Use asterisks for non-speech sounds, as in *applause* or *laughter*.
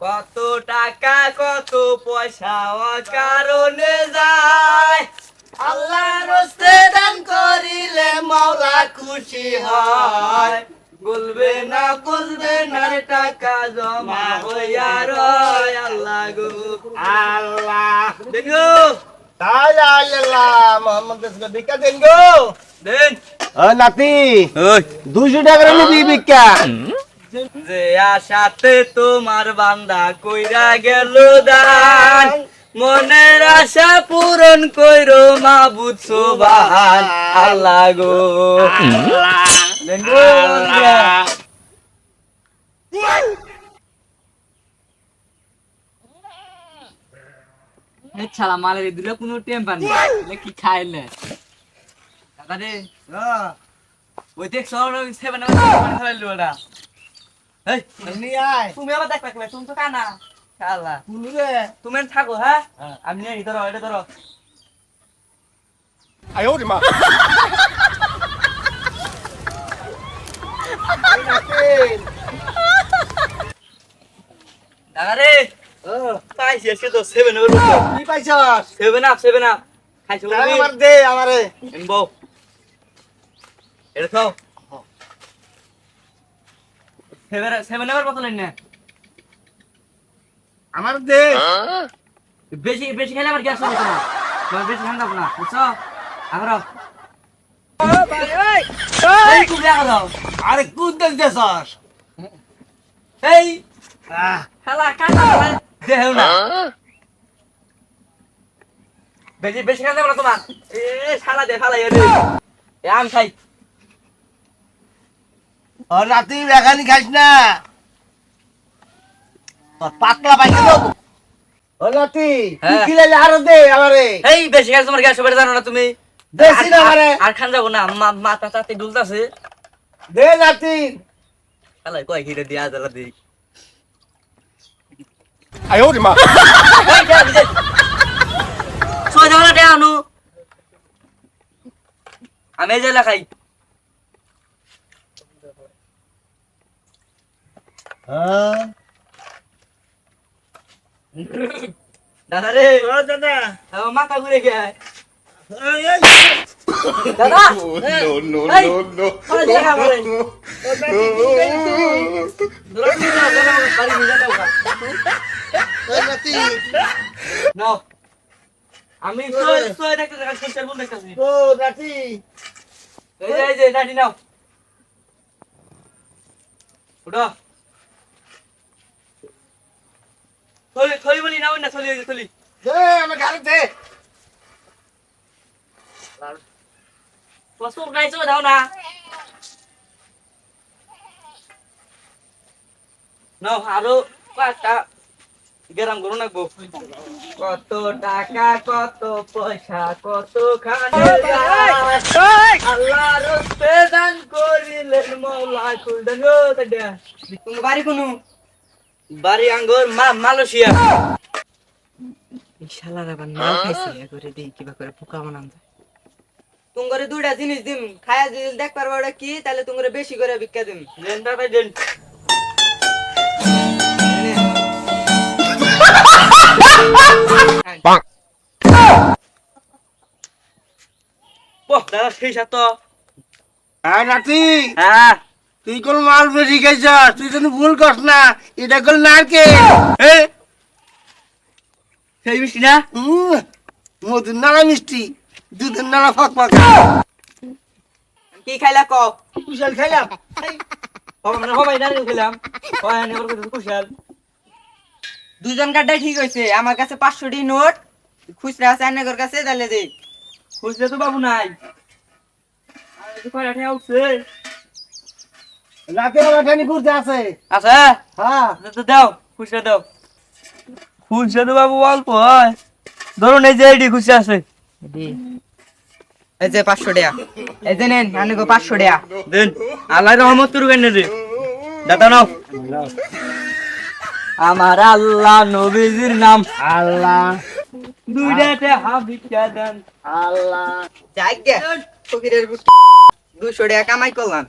কত টাকা কত পয়সা কারণে যায়। আল্লাহ রস্তে দান করিলে মাওলা খুশি হয়। বলবে না বলবে না টাকা জমা হইয়া রয় আল্লাহ গো। আল্লাহ। দেখো। তাই আল্লাহ মোহাম্মদ রসুল ভিক্ষা দেন গো। দেন। ও নাতি ওই। দুশো টাকা নিবি ভিক্ষা। যে আশাতে তোমার বান্দা কইরা গেল দান মনের আশা পূরণ কইরো মাবুদ সোবাহান আল্লাহ গো ছাড়া মালের দিলে কোনো টেম্পার নেই কি খাইলে দাদা রে ওই দেখ সর সেভেন খাইলো ওটা এই এমনি আয়। তুমি আবার দেখ তুমি তো কানা। খালা কুলু রে তুমি থাকো হ্যাঁ? হ্যাঁ। আমি নিয়ে ধরো এটা ধরো। আয় ওরে মা। দাদা রে। পাইছি আজকে তো সেভেন এর কি পাইছস? সেভেন আপ সেভেন আপ খাইছো তাই দে আমারে। বউ। এটা খাও। সেভেন সেভেন এর বোতল না আমার দে। বেশি বেশি খেলে আবার গ্যাস হবে তোমার। তোমার বেশি ঠান্ডা না বুঝছ? এই আরে কুদ দেখতেছস এই। খেলা কাটা। দেহ না। বেশি বেশি খাওয়া না তোমার। এ শালা দে শালা এ এ আম খাই। রাতি বেখানি খাইস না। পাতলা ও তুই হ্যাঁ। খিলাইলে আরও দে আমারে। এই বেশি খাই তোমার গ্যাস হবে জানো না তুমি। দেশি না আমারে। আর খান যাব না মা মাথা তাতে ডুলতাছে দে কয় ঘিরে দিয়া জ্বালা আয় ওরে মা। যা আনু। আমি জেলা খাই দাদা রে ও দাদা আমার মাথা ঘুরে গেছে এই, এই, দাদা no, no, Hey! no, no. Hola, deja, vale. ও নাতি, কি খাইছিস? দূরে নিয়ে যাও, দাদা, আমার বাড়ি নিয়ে যাও গা। ওই নাতি, নাও। আমি সই সই থলি থলি বলি নাও না থলি এই যে থলি দে, আমার ঘরে দে। পাসপোর্ট গাইছো দাও না নাও আরও কয়েকটা গেরাম করো নাকবো কত টাকা কত পয়সা কত খানে আল্লাহ রস্তে দান করিলেন মৌলা খুলদেন গো তাডা তুমি বাড়ি কোন বাড়ি আঙ্গুর মা মালয়েশিয়া ইনশাআল্লাহ রাবার নাও খাইছে করে দেই কিবা করে পোকা বানান যায় তুঙ্গরে দুইটা জিনিস দিম খায়া যদি দেখ পারবা ওটা কি তাহলে তুঙ্গরে বেশি করে ভিক্ষা দিম। দেন দাদা দেন দাদা সেই সাথ। আয় নাতি, হ্যাঁ। তুই কোন মাল বেশি খাইছস? তুই যেন ভুল করস না এটা কোন নারকেল। *laughs* হ্যাঁ সেই মিষ্টি না? মধুর নালা মিষ্টি দুধের নালা ফক ফক। কি খাইলা ক কুশাল খাইলাম। সবাই না খেলাম। কুশাল। দুজন কার্ডাই ঠিক হয়েছে আমার কাছে পাঁচশো টি নোট খুচরা আছে আন্নাগর কাছে তাহলে দে। খুচরা তো বাবু নাই। আর এই যে কয়টা টাকা উঠছে রাতে ঠানি ঘুরতে আছে। আচ্ছা? হ্যাঁ। তো দাও খুচরা দাও। খুচরা তো বাবু অল্প হয়। ধরুন এই যে এডি খুচরা আছে। এই যে পাঁচশো টাকা। এই যে নেন আনে গো পাঁচশো টাকা। দেন। আল্লাহ রহমত করুক এনে রে দাদা নাও। আমার আল্লাহ নবীজির নাম। আল্লাহ। দুইটাতে হাবিকা দেন। আল্লাহ। যাই গে। ফকিরের দুশো টাকা কামাই করলাম।